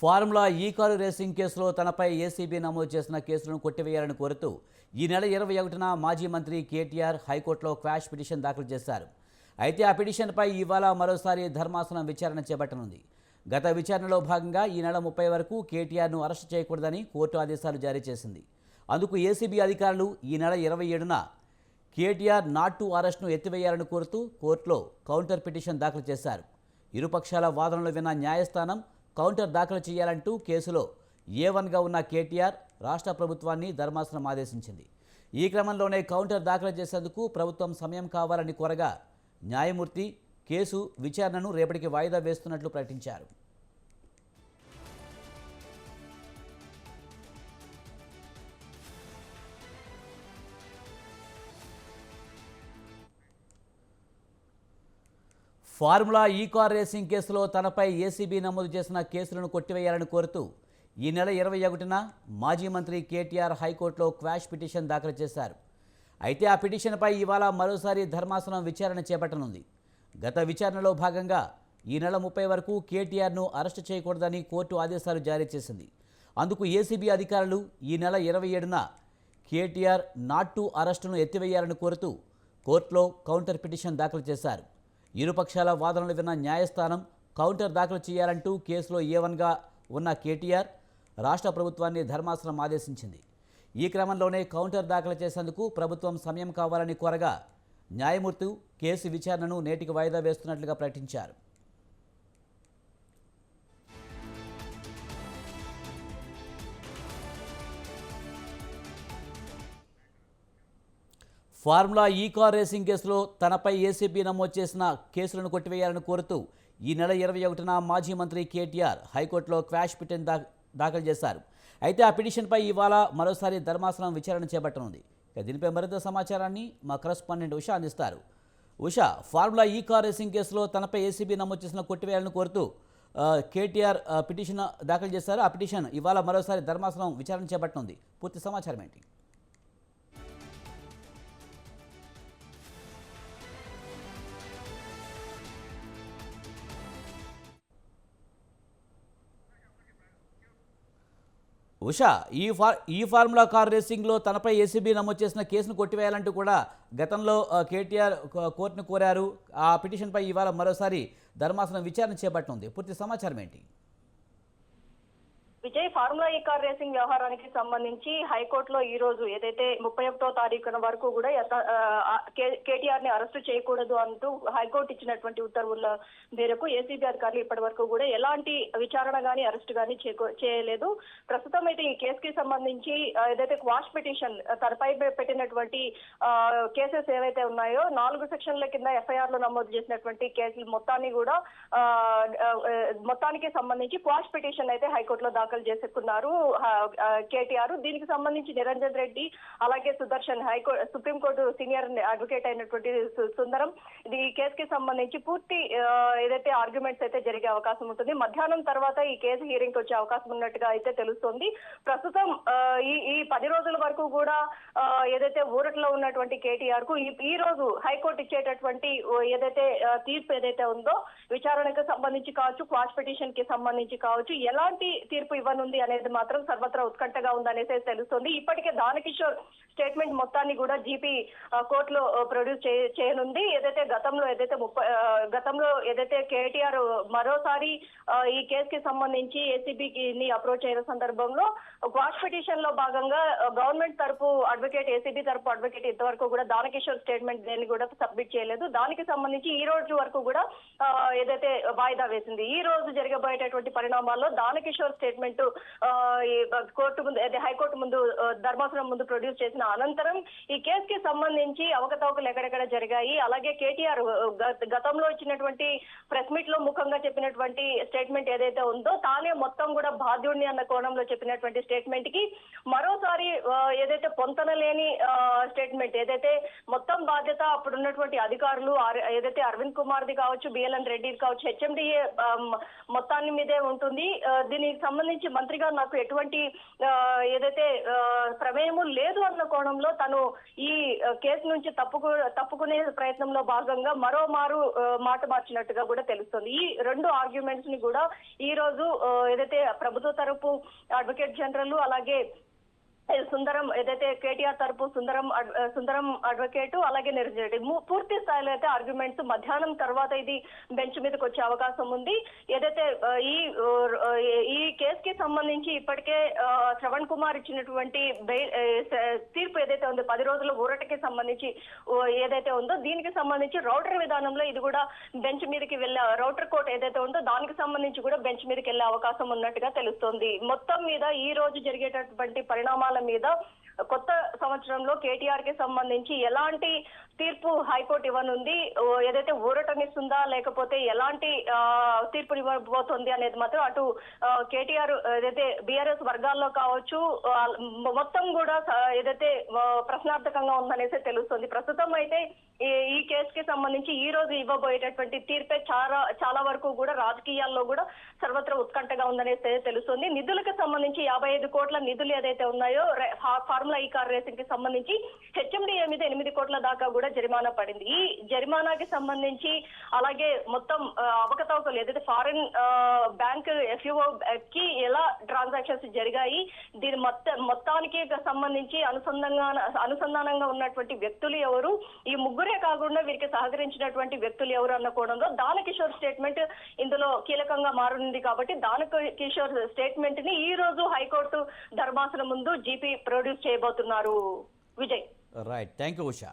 Formula ఈ car racing కేసులో తనపై ఏసీబీ నమోదు చేసిన కేసులను కొట్టివేయాలని కోరుతూ ఈ నెల ఇరవై ఒకటిన మాజీ మంత్రి కేటీఆర్ హైకోర్టులో క్వాష్ పిటిషన్ దాఖలు చేశారు. అయితే ఆ పిటిషన్పై ఇవాళ మరోసారి ధర్మాసనం విచారణ చేపట్టనుంది. గత విచారణలో భాగంగా ఈ నెల ముప్పై వరకు కేటీఆర్ను అరెస్ట్ చేయకూడదని కోర్టు ఆదేశాలు జారీ చేసింది. అందుకు ఏసీబీ అధికారులు ఈ నెల ఇరవై ఏడున కేటీఆర్ నాట్ టు అరెస్ట్ను ఎత్తివేయాలని కోరుతూ కోర్టులో కౌంటర్ పిటిషన్ దాఖలు చేశారు. ఇరుపక్షాల వాదనలు విన్న న్యాయస్థానం కౌంటర్ దాఖలు చేయాలంటూ కేసులో ఏ వన్గా ఉన్న కేటీఆర్ రాష్ట్ర ప్రభుత్వాన్ని ధర్మాసనం ఆదేశించింది. ఈ క్రమంలోనే కౌంటర్ దాఖలు చేసేందుకు ప్రభుత్వం సమయం కావాలని కోరగా న్యాయమూర్తి కేసు విచారణను రేపటికి వాయిదా వేస్తున్నట్లు ప్రకటించారు. ఫార్ములా ఈ కార్ రేసింగ్ కేసులో తనపై ఏసీబీ నమోదు చేసిన కేసులను కొట్టివేయాలని కోరుతూ ఈ నెల ఇరవై ఒకటిన మాజీ మంత్రి కేటీఆర్ హైకోర్టులో క్వాష్ పిటిషన్ దాఖలు చేశారు. అయితే ఆ పిటిషన్పై ఇవాళ మరోసారి ధర్మాసనం విచారణ చేపట్టనుంది. గత విచారణలో భాగంగా ఈ నెల ముప్పై వరకు కేటీఆర్ను అరెస్టు చేయకూడదని కోర్టు ఆదేశాలు జారీ చేసింది. అందుకు ఏసీబీ అధికారులు ఈ నెల ఇరవై ఏడున కేటీఆర్ నాట్ టు అరెస్టును ఎత్తివేయాలని కోరుతూ కోర్టులో కౌంటర్ పిటిషన్ దాఖలు చేశారు. ఇరుపక్షాల వాదనలు విన్న న్యాయస్థానం కౌంటర్ దాఖలు చేయాలంటూ కేసులో ఏవన్గా ఉన్న కేటీఆర్ రాష్ట్ర ప్రభుత్వాన్ని ధర్మాసనం ఆదేశించింది. ఈ క్రమంలోనే కౌంటర్ దాఖలు చేసేందుకు ప్రభుత్వం సమయం కావాలని కోరగా న్యాయమూర్తి కేసు విచారణను నేటికి వాయిదా వేస్తున్నట్లుగా ప్రకటించారు. ఫార్ములా ఈ కార్ రేసింగ్ కేసులో తనపై ఏసీబీ నమోదు చేసిన కేసులను కొట్టివేయాలని కోరుతూ ఈ నెల ఇరవై ఒకటిన మాజీ మంత్రి కేటీఆర్ హైకోర్టులో క్వాష్ పిటిషన్ దా దాఖలు చేశారు. అయితే ఆ పిటిషన్పై ఇవాళ మరోసారి ధర్మాసనం విచారణ చేపట్టనుంది. ఇక దీనిపై మరింత సమాచారాన్ని మా కరస్పాండెంట్ ఉషా అందిస్తారు. Usha formula E car racing కేసులో తనపై ఏసీబీ నమోదు చేసిన కొట్టివేయాలని కోరుతూ కేటీఆర్ పిటిషన్ దాఖలు చేశారు. ఆ పిటిషన్ ఇవాళ మరోసారి ధర్మాసనం విచారణ చేపట్టనుంది. పూర్తి సమాచారం ఏంటి ఉషా ఈ ఫార్ ఈ ఫార్ములా కార్ రేసింగ్లో తనపై ఏసీబీ నమోదు చేసిన కేసును కొట్టివేయాలంటూ కూడా గతంలో కేటీఆర్ కోర్టును కోరారు. ఆ పిటిషన్పై ఇవాళ మరోసారి ధర్మాసనం విచారణ చేపట్టనుంది. పూర్తి సమాచారం ఏంటి Vijay formula E car racing వ్యవహారానికి సంబంధించి హైకోర్టులో ఈ రోజు ఏదైతే ముప్పై ఒకటో తారీఖున వరకు కూడా కేటీఆర్ని అరెస్టు చేయకూడదు అంటూ హైకోర్టు ఇచ్చినటువంటి ఉత్తర్వుల మేరకు ఏసీబీ అధికారులు ఇప్పటి వరకు కూడా ఎలాంటి విచారణ గాని అరెస్ట్ గాని చేయలేదు. ప్రస్తుతం అయితే ఈ కేసుకి సంబంధించి ఏదైతే క్వాష్ పిటిషన్ తనపై పెట్టినటువంటి కేసెస్ ఏవైతే ఉన్నాయో నాలుగు సెక్షన్ల కింద ఎఫ్ఐఆర్లో నమోదు చేసినటువంటి కేసులు మొత్తాన్ని కూడా మొత్తానికి సంబంధించి క్వాష్ పిటిషన్ అయితే హైకోర్టులో దాఖలు చేసుకున్నారు కేటీఆర్ దీనికి సంబంధించి నిరంజన్ రెడ్డి అలాగే Sudarshan high court supreme court senior advocate అయినటువంటి సుందరం. ఈ కేసుకి సంబంధించి పూర్తి ఏదైతే ఆర్గ్యుమెంట్స్ అయితే జరిగే అవకాశం ఉంటుంది. మధ్యాహ్నం తర్వాత ఈ కేసు హీరింగ్ వచ్చే అవకాశం ఉన్నట్టుగా అయితే తెలుస్తోంది. ప్రస్తుతం ఈ ఈ పది రోజుల వరకు కూడా ఏదైతే ఊరట్లో ఉన్నటువంటి కేటీఆర్కు ఈ- రోజు హైకోర్టు ఇచ్చేటటువంటి ఏదైతే తీర్పు ఏదైతే ఉందో విచారణకు సంబంధించి కావచ్చు క్వాష్ పిటిషన్కి సంబంధించి కావచ్చు ఎలాంటి తీర్పు ఇవ్వనుంది అనేది మాత్రం సర్వత్రా ఉత్కంఠగా ఉందనేసి తెలుస్తుంది. ఇప్పటికే దానకిషోర్ స్టేట్మెంట్ మొత్తాన్ని కూడా జీపీ కోర్టులో ప్రొడ్యూస్ చేయనుంది. ఏదైతే గతంలో ఏదైతే ముప్పై గతంలో ఏదైతే కేటీఆర్ మరోసారి ఈ ఈ కేసుకి సంబంధించి ఏసీబీని ని అప్రోచ్ అయిన సందర్భంలో క్వాష్ పిటిషన్లో భాగంగా గవర్నమెంట్ తరపు అడ్వకేట్ ఏసీబీ తరపు అడ్వకేట్ ఇంతవరకు కూడా దానకిషోర్ స్టేట్మెంట్ దేన్ని కూడా సబ్మిట్ చేయలేదు. దానికి సంబంధించి ఈ రోజు వరకు కూడా ఏదైతే వాయిదా వేసింది ఈ రోజు జరగబోయేటటువంటి పరిణామాల్లో దానకిషోర్ స్టేట్మెంట్ కోర్టు ముందు అదే హైకోర్టు ముందు ధర్మాసనం ముందు ప్రొడ్యూస్ చేసిన అనంతరం ఈ కేసుకి సంబంధించి అవకతవకలు ఎక్కడెక్కడ జరిగాయి. అలాగే కేటీఆర్ గతంలో ఇచ్చినటువంటి ప్రెస్ మీట్లో ముఖంగా చెప్పినటువంటి స్టేట్మెంట్ ఏదైతే ఉందో తానే మొత్తం కూడా బాధ్యుడిని అన్న కోణంలో చెప్పినటువంటి స్టేట్మెంట్కి మరోసారి ఏదైతే పొంతన లేని స్టేట్మెంట్ ఏదైతే మొత్తం బాధ్యత అప్పుడు ఉన్నటువంటి అధికారులు ఏదైతే అరవింద్ కుమార్ది కావచ్చు బిఎల్ఎన్ రెడ్డి కావచ్చు హెచ్ఎండిఏ మొత్తాన్ని మీదే ఉంటుంది. దీనికి సంబంధించి నుంచి మంత్రిగా నాకు ఎటువంటి ఏదైతే ప్రమేయము లేదు అన్న కోణంలో తను ఈ కేసు నుంచి తప్పుకు తప్పుకునే ప్రయత్నంలో భాగంగా మరో మారు మాట మార్చినట్టుగా కూడా తెలుస్తుంది. ఈ రెండు ఆర్గ్యుమెంట్స్ని కూడా ఈ రోజు ఏదైతే ప్రభుత్వ తరపు అడ్వకేట్ జనరల్ అలాగే సుందరం ఏదైతే కేటీఆర్ తరపు సుందరం సుందరం అడ్వకేట్ అలాగే నిరంజన్ రెడ్డి పూర్తి స్థాయిలో అయితే ఆర్గ్యుమెంట్స్ మధ్యాహ్నం తర్వాత ఇది బెంచ్ మీదకి వచ్చే అవకాశం ఉంది. ఏదైతే ఈ ఈ కేసు కి సంబంధించి ఇప్పటికే ఆ, శ్రవణ్ కుమార్ ఇచ్చినటువంటి తీర్పు ఏదైతే ఉందో పది రోజుల ఊరటకి సంబంధించి ఏదైతే ఉందో దీనికి సంబంధించి రౌటర్ విధానంలో ఇది కూడా బెంచ్ మీదకి వెళ్ళే రౌటర్ కోర్ట్ ఏదైతే ఉందో దానికి సంబంధించి కూడా బెంచ్ మీదకి వెళ్ళే అవకాశం ఉన్నట్టుగా తెలుస్తోంది. మొత్తం మీద ఈ రోజు జరిగేటటువంటి పరిణామాలు మీద కొత్త సంవత్సరంలో కేటీఆర్కి సంబంధించి ఎలాంటి తీర్పు హైకోర్టు ఇవ్వనుంది? ఏదైతే ఊరటనిస్తుందా? లేకపోతే ఎలాంటి ఆ, ఇవ్వబోతుంది ఇవ్వబోతోంది అనేది మాత్రం అటు కేటీఆర్ ఏదైతే బీఆర్ఎస్ వర్గాల్లో కావచ్చు మొత్తం కూడా ఏదైతే ప్రశ్నార్థకంగా ఉందనేసి తెలుస్తుంది. ప్రస్తుతం అయితే ఈ కేసు కేసుకి సంబంధించి ఈ రోజు ఇవ్వబోయేటటువంటి తీర్పే చాలా చాలా వరకు కూడా రాజకీయాల్లో కూడా సర్వత్రా ఉత్కంఠగా ఉందనేసి తెలుస్తుంది. నిధులకు సంబంధించి యాభై ఐదు కోట్ల నిధులు ఏదైతే ఉన్నాయో రే- ఫార్ములా ఈ కార్ రేసింగ్కి సంబంధించి హెచ్ఎండిఏ మీద ఎనిమిది కోట్ల దాకా కూడా జరిమానా పడింది. ఈ జరిమానాకి సంబంధించి అలాగే మొత్తం అవకతవకలు ఏదైతే ఫారిన్ బ్యాంక్ ఎఫ్యూఓ కి ఎలా ట్రాన్సాక్షన్స్ జరిగాయి దీని మొత్తం మొత్తానికి సంబంధించి అనుసంధానంగా అనుసంధానంగా ఉన్నటువంటి వ్యక్తులు ఎవరు ఈ ముగ్గురే కాకుండా వీరికి సహకరించినటువంటి వ్యక్తులు ఎవరు అన్న కోణంలో దాన కిషోర్ స్టేట్మెంట్ ఇందులో కీలకంగా మారనుంది కాబట్టి దాన కిషోర్ స్టేట్మెంట్ని ఈ రోజు హైకోర్టు ధర్మాసనం ముందు జీపీ ప్రొడ్యూస్ చేయబోతున్నారు. Vijay. Right thank you Usha